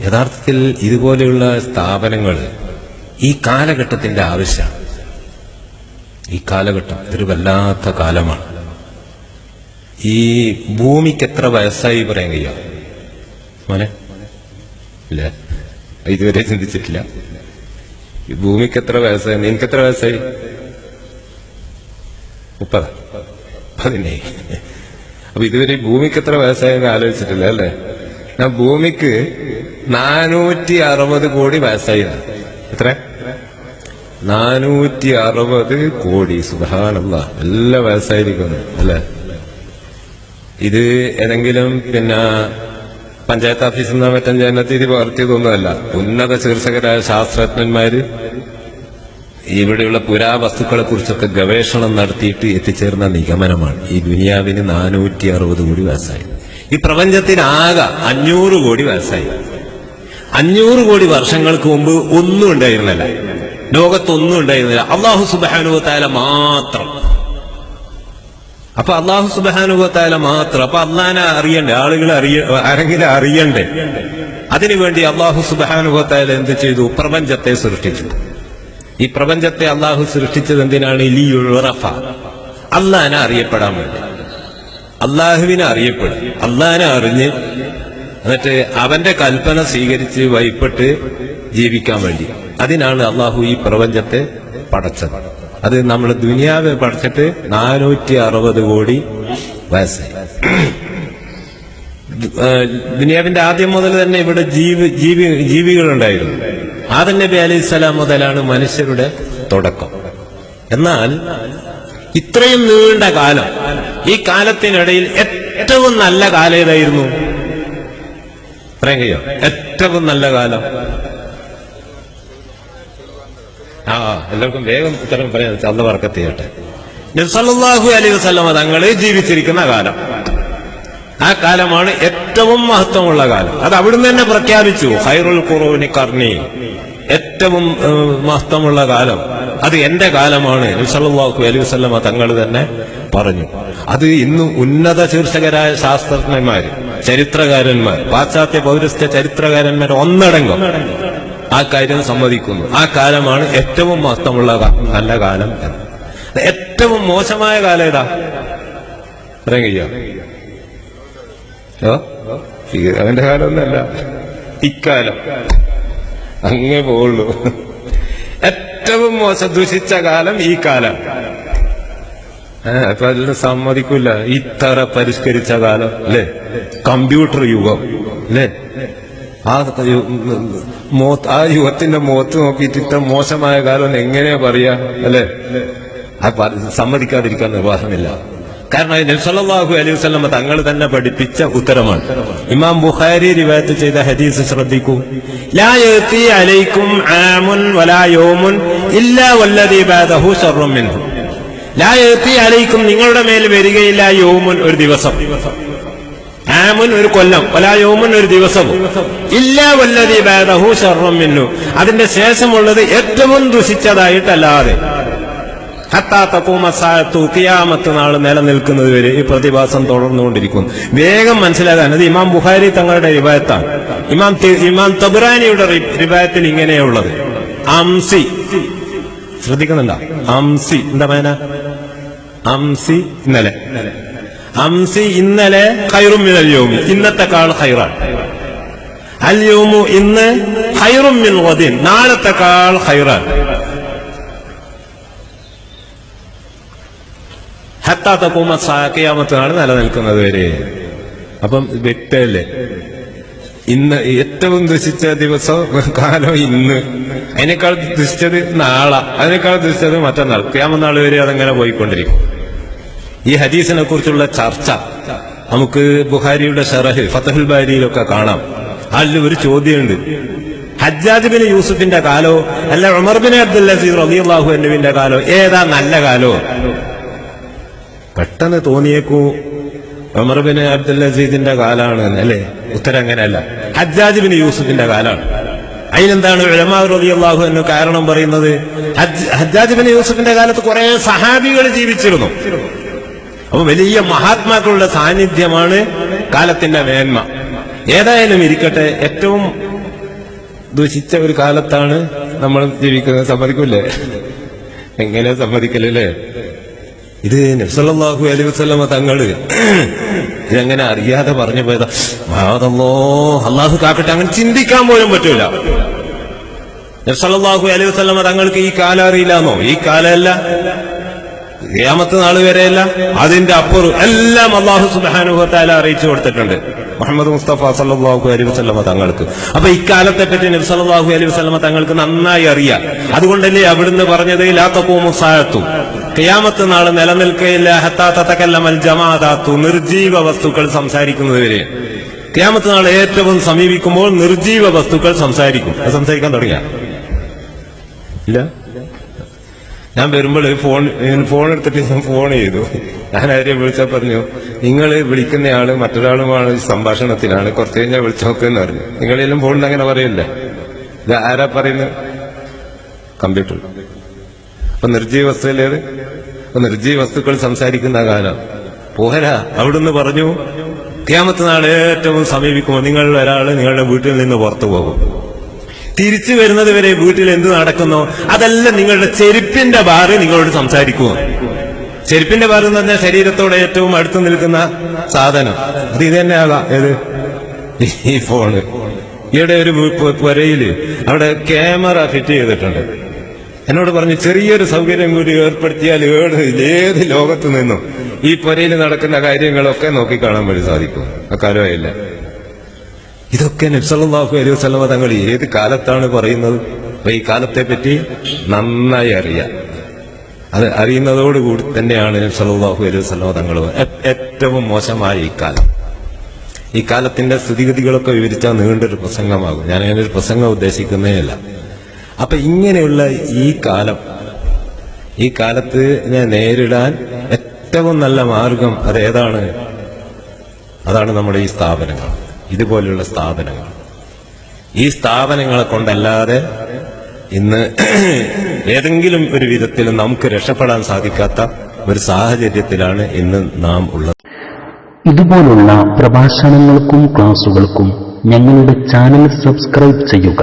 യഥാർത്ഥത്തിൽ ഇതുപോലെയുള്ള സ്ഥാപനങ്ങൾ ഈ കാലഘട്ടത്തിന്റെ ആവശ്യമാണ്. ഈ കാലഘട്ടം ഒരു വല്ലാത്ത കാലമാണ്. ഈ ഭൂമിക്ക് എത്ര വയസ്സായി പറയാൻ കഴിയാം? മോനെ? ഇതുവരെ ചിന്തിച്ചിട്ടില്ല. ഈ ഭൂമിക്ക് എത്ര വയസ്സായി? നിനക്ക് എത്ര വയസ്സായി? മുപ്പത്. പതിനേഴ്. അപ്പൊ ഇതുവരെ ഭൂമിക്ക് എത്ര വയസ്സായെന്ന് ആലോചിച്ചിട്ടില്ല അല്ലേ? ഭൂമിക്ക് നാനൂറ്റി അറുപത് കോടി വയസ്സായി എത്ര? നാനൂറ്റി അറുപത് കോടി. സുധാനല്ല എല്ലാ വയസ്സായിരിക്കുന്നു അല്ലെ? ഇത് ഏതെങ്കിലും പിന്നെ പഞ്ചായത്ത് ഓഫീസിൽ നിന്ന് മറ്റും ഇത് പകർത്തിയതൊന്നുമല്ല. ഉന്നത ചികിത്സകരായ ശാസ്ത്രജ്ഞന്മാര് ഇവിടെയുള്ള പുരാവസ്തുക്കളെ കുറിച്ചൊക്കെ ഗവേഷണം നടത്തിയിട്ട് എത്തിച്ചേർന്ന നിഗമനമാണ്. ഈ ദുനിയാവിന് നാനൂറ്റി അറുപത് കോടി വയസ്സായി. ഈ പ്രപഞ്ചത്തിനാകെ അഞ്ഞൂറ് കോടി വയസ്സായി. അഞ്ഞൂറ് കോടി വർഷങ്ങൾക്ക് മുമ്പ് ഒന്നും ഉണ്ടായിരുന്നില്ല. ലോകത്തൊന്നും ഉണ്ടായിരുന്നില്ല. അള്ളാഹു സുബാനുവത്തായ മാത്രം. അപ്പൊ അള്ളാഹു സുബാനുഭവത്താല മാത്രം. അപ്പൊ അള്ളാനെ അറിയണ്ടേ? ആളുകളെ അറിയ ആരെങ്കിലും അറിയണ്ടേ? അതിനുവേണ്ടി അള്ളാഹു സുബാനുഭവത്താല എന്ത് ചെയ്തു? പ്രപഞ്ചത്തെ സൃഷ്ടിച്ചു. ഈ പ്രപഞ്ചത്തെ അള്ളാഹു സൃഷ്ടിച്ചത് എന്തിനാണ്? ലിയുറഫ അള്ളാനെ അറിയപ്പെടാൻ വേണ്ടി. അള്ളാഹുവിനെ അറിയപ്പെടും. അള്ളാഹിനെ അറിഞ്ഞ് എന്നിട്ട് അവന്റെ കൽപ്പന സ്വീകരിച്ച് വൈപ്പെട്ട് ജീവിക്കാൻ വേണ്ടി. അതിനാണ് അള്ളാഹു ഈ പ്രപഞ്ചത്തെ പടച്ചത്. അത് നമ്മൾ ദുനിയാവ് പഠിച്ചിട്ട് നാനൂറ്റി അറുപത് കോടി വയസ്സായി. ദുനിയാവിന്റെ ആദ്യം മുതൽ തന്നെ ഇവിടെ ജീവി ജീവി ജീവികളുണ്ടായിരുന്നു. ആദം നബി അലൈഹി മുതലാണ് മനുഷ്യരുടെ തുടക്കം. എന്നാൽ ഇത്രയും നീണ്ട കാലം ഈ കാലത്തിനിടയിൽ ഏറ്റവും നല്ല കാലം ഏതായിരുന്നു? പറയാൻ കഴിയോ? ഏറ്റവും നല്ല കാലം. ആ എല്ലാവർക്കും വേഗം ഉത്തരം പറയാൻ അല്ല വർക്കത്ത് ചെയ്യട്ടെ. നബ്സല്ലാഹു അലൈഹി വസ്ലമ തങ്ങൾ ജീവിച്ചിരിക്കുന്ന കാലം. ആ കാലമാണ് ഏറ്റവും മഹത്വമുള്ള കാലം. അത് അവിടുന്ന് തന്നെ പ്രഖ്യാപിച്ചു ഹൈറുൽ ഖുറൂനി കർണി ഏറ്റവും മഹത്വമുള്ള കാലം. അത് എന്റെ കാലമാണ്. നബിസല്ലാഹു അലൈഹി വസല്ലമ തങ്ങൾ തന്നെ പറഞ്ഞു. അത് ഇന്നും ഉന്നത ശീർഷകരായ ശാസ്ത്രജ്ഞന്മാർ ചരിത്രകാരന്മാർ പാശ്ചാത്യ പൗരസ്ത്യ ചരിത്രകാരന്മാർ ഒന്നടങ്കം ആ കാര്യം സമ്മതിക്കുന്നു. ആ കാലമാണ് ഏറ്റവും മൊത്തമുള്ള നല്ല കാലം എന്ന്. ഏറ്റവും മോശമായ കാലം ഏതാ? പറയാൻ കഴിയോ? അവന്റെ കാലമൊന്നല്ല ഇക്കാലം. അങ്ങേ പോവുള്ളൂ. മോശം ദുഷിച്ച കാലം. ഈ കാലം അപ്പൊ അതിന് സമ്മതിക്കൂല. ഇത്ര പരിഷ്കരിച്ച കാലം അല്ലേ കമ്പ്യൂട്ടർ യുഗം അല്ലേ ആ മോത്ത് ആ യുഗത്തിന്റെ മുഖത്ത് നോക്കിയിട്ട് ഇത്ര മോശമായ കാലം എങ്ങനെയാ പറയാ അല്ലേ സമ്മതിക്കാതിരിക്കാൻ നിർവാഹമില്ല. കാരണം നബ്സല്ലാഹു അലൈഹി വസല്ലമ തങ്ങൾ തന്നെ പഠിപ്പിച്ച ഉത്തരമാണ്. ഇമാം ബുഖാരി റിവായത്ത് ചെയ്ത ഹദീസ് ശ്രദ്ധിക്കൂ. ലാ അലൈക്കും ആമുൻ വലാ യൗമുൻ ഇല്ലാ വല്ലദീ ബഅദഹു ശർറും മിൻഹു. ലാ യഅതി അലൈക്കും നിങ്ങളുടെ മേൽ വരികയില്ല യൗമുൻ ഒരു ദിവസം. ആമുൻ ഒരു കൊല്ലം വലാ യൗമുൻ ഒരു ദിവസവും ഇല്ലാ വല്ലതി ബാദഹു ശർറം മിന്നു അതിന്റെ ശേഷമുള്ളത് ഏറ്റവും ദുഷിച്ചതായിട്ടല്ലാതെ. ഹത്താ തക്കൂമ സായത്തു കിയാമത്ത് നാൾ നിലനിൽക്കുന്നത് വരെ ഈ പ്രതിഭാസം തുടർന്നുകൊണ്ടിരിക്കുന്നു. വേഗം മനസ്സിലാക്കാൻ അത് ഇമാം ബുഖാരി തങ്ങളുടെ റിവായത്താണ്. ഇമാം ഇമാം തബുറാനിയുടെ റിവായത്തിൽ ഇങ്ങനെയുള്ളത്. അംസി. ശ്രദ്ധിക്കുന്നുണ്ടോ അംസി എന്താ മേന അംസി ഇന്നലെ. അംസി ഇന്നലെ ഖൈറും മിനൽ യോമി. ഇന്നത്തെക്കാൾ ഹൈറാണ് അൽ യൗമു ഇന്ന് ഹൈറും മിൻ ഗദിൻ നാളത്തെക്കാൾ ഹൈറാണ് ഹത്താത്ത കൂമ സാക്കിയാമത്താണ് നിലനിൽക്കുന്നത് വരെ. അപ്പം വ്യക്തല്ലേ ഇന്ന് ഏറ്റവും ദുഷിച്ച ദിവസം കാലം ഇന്ന്. അതിനേക്കാൾ ദുഷിച്ചത് നാളെ. അതിനേക്കാൾ ദുഷിച്ചത് മറ്റന്നാൾ. ക്യാമനാൾ വരെ അതങ്ങനെ പോയിക്കൊണ്ടിരിക്കും. ഈ ഹദീസിനെ കുറിച്ചുള്ള ചർച്ച നമുക്ക് ബുഹാരിയുടെ ഷറഹ് ഫതഹുൽ ബാരിയിലൊക്കെ കാണാം. അതിൽ ഒരു ചോദ്യമുണ്ട്. ഹജ്ജാജ് ബിൻ യൂസുഫിന്റെ കാലോ അല്ല ഉമർ ബിൻ അബ്ദുൽ അസീസ് റളിയല്ലാഹു അൻഹുവിന്റെ കാലോ ഏതാ നല്ല കാലോ? പെട്ടെന്ന് തോന്നിയേക്കൂ ഉമർ ബിൻ അബ്ദുൽ അസീദിന്റെ കാലാണ് അല്ലേ? ഉത്തരം അങ്ങനെയല്ല. ഹജ്ജാജ് ബിൻ യൂസുഫിന്റെ കാലാണ് അതിനെന്താണ് ഉലമാ റളിയല്ലാഹു എന്ന് കാരണം പറയുന്നത്? ഹജ്ജ്- ഹജ്ജാജ് ബിൻ യൂസുഫിന്റെ കാലത്ത് കുറെ സഹാബികൾ ജീവിച്ചിരുന്നു. അപ്പൊ വലിയ മഹാത്മാക്കളുടെ സാന്നിധ്യമാണ് കാലത്തിന്റെ മേന്മ. ഏതായാലും ഇരിക്കട്ടെ ഏറ്റവും ദുഷിച്ച ഒരു കാലത്താണ് നമ്മൾ ജീവിക്കുന്നത്. സമ്മതിക്കൂലേ എങ്ങനെ സമ്മതിക്കലല്ലേ ഇത് നബ്സല്ലാഹു അലൈഹി തങ്ങൾ ഇതെങ്ങനെ അറിയാതെ പറഞ്ഞു പോയതാ. മാതല്ലോ അള്ളാഹു കാക്കട്ടെ അങ്ങനെ ചിന്തിക്കാൻ പോലും പറ്റൂല. നബ്സല്ലാഹു അലൈഹി വസ്ലമ തങ്ങൾക്ക് ഈ കാലം അറിയില്ലാന്നോ? ഈ കാലമല്ല. ഖിയാമത്ത് നാൾ വരെയല്ല. അതിന്റെ അപ്പുറം എല്ലാം അള്ളാഹു സുബാനുഭവത്താല അറിയിച്ചു കൊടുത്തിട്ടുണ്ട്. മുഹമ്മദ് മുസ്തഫ സല്ലാഹു അലൈഹി വസ്ലമ തങ്ങൾക്ക്. അപ്പൊ ഇക്കാലത്തെ പറ്റി നബി സല്ലല്ലാഹു അലൈഹി വസ്ലമ തങ്ങൾക്ക് നന്നായി അറിയാം. അതുകൊണ്ടല്ലേ അവിടുന്ന് പറഞ്ഞത് ലാത്തപ്പൂമു സാഴത്തു ഖിയാമത്ത് നാൾ നിലനിൽക്കയില്ല. ഹത്താത്തക്കല്ലമൽ ജമാതാത്തു നിർജീവ വസ്തുക്കൾ സംസാരിക്കുന്നത് ക്യാമത്ത് നാൾ ഏറ്റവും സമീപിക്കുമ്പോൾ നിർജീവ വസ്തുക്കൾ സംസാരിക്കും. അത് സംസാരിക്കാൻ തുടങ്ങിയ? ഇല്ല? ഞാൻ വരുമ്പോൾ ഫോൺ ഫോൺ എടുത്തിട്ട് ഞാൻ ഫോൺ ചെയ്തു. ഞാൻ അവരെ വിളിച്ചാൽ പറഞ്ഞു നിങ്ങൾ വിളിക്കുന്നയാൾ മറ്റൊരാളുമാണ് സംഭാഷണത്തിലാണ്. കുറച്ച് കഴിഞ്ഞാൽ വിളിച്ചു നോക്കുമെന്ന് പറഞ്ഞു. നിങ്ങളെല്ലാം ഫോണിൽ അങ്ങനെ പറയല്ലേ? ഇത് ആരാ പറയുന്നത്? കമ്പ്യൂട്ടർ. അപ്പൊ നിർജീവ അപ്പൊ നിർജീവ വസ്തുക്കൾ സംസാരിക്കുന്ന കാലം. പോരാ അവിടുന്ന് പറഞ്ഞു ക്യാമത്ത് നാൾ ഏറ്റവും സമീപിക്കുമ്പോൾ നിങ്ങൾ ഒരാൾ നിങ്ങളുടെ വീട്ടിൽ നിന്ന് പുറത്തു പോകും. തിരിച്ചു വരുന്നത് വരെ വീട്ടിൽ എന്ത് നടക്കുന്നോ? അതെല്ലാം നിങ്ങളുടെ ചെരുപ്പിന്റെ ബാറ് നിങ്ങളോട് സംസാരിക്കുമോ ചെരുപ്പിന്റെ ബാറ് എന്ന് പറഞ്ഞാൽ ശരീരത്തോടെ ഏറ്റവും അടുത്ത് നിൽക്കുന്ന സാധനം. അത് ഇത് തന്നെ ആകാം. ഏത്? ഈ ഫോണ്. ഈയിടെ ഒരു പുരയിൽ അവിടെ ക്യാമറ ഫിറ്റ് ചെയ്തിട്ടുണ്ട്. എന്നോട് പറഞ്ഞു ചെറിയൊരു സൗകര്യം കൂടി ഏർപ്പെടുത്തിയാൽ ഏത് ഏത് ലോകത്ത് നിന്നും ഈ പുരയിൽ നടക്കുന്ന കാര്യങ്ങളൊക്കെ നോക്കിക്കാണാൻ വേണ്ടി സാധിക്കും. അക്കാലമായില്ല ഇതൊക്കെ നബ്സല്ലാഹു അലൈഹി വസല്ലമ തങ്ങൾ ഏത് കാലത്താണ് പറയുന്നത്? അപ്പൊ ഈ കാലത്തെ പറ്റി നന്നായി അറിയാം. അത് അറിയുന്നതോടുകൂടി തന്നെയാണ് നബ്സല്ലാഹു അലൈഹി വസല്ലമ തങ്ങൾ ഏറ്റവും മോശമായ ഈ കാലം. ഈ കാലത്തിന്റെ സ്ഥിതിഗതികളൊക്കെ വിവരിച്ചാൽ നീണ്ടൊരു പ്രസംഗമാകും. ഞാൻ അങ്ങനെ ഒരു പ്രസംഗം ഉദ്ദേശിക്കുന്നേ അല്ല. അപ്പൊ ഇങ്ങനെയുള്ള ഈ കാലം ഈ കാലത്ത് നേരിടാൻ ഏറ്റവും നല്ല മാർഗം അതേതാണ്? അതാണ് നമ്മുടെ ഈ സ്ഥാപനങ്ങൾ ഇതുപോലെയുള്ള സ്ഥാപനങ്ങൾ. ഈ സ്ഥാപനങ്ങളെ കൊണ്ടല്ലാതെ ഇന്ന് ഏതെങ്കിലും ഒരു വിധത്തിൽ നമുക്ക് രക്ഷപ്പെടാൻ സാധിക്കാത്ത ഒരു സാഹചര്യത്തിലാണ് ഇന്ന് നാം ഉള്ളത്. ഇതുപോലുള്ള പ്രഭാഷണങ്ങൾക്കും ക്ലാസുകൾക്കും ഞങ്ങളുടെ ചാനൽ സബ്സ്ക്രൈബ് ചെയ്യുക.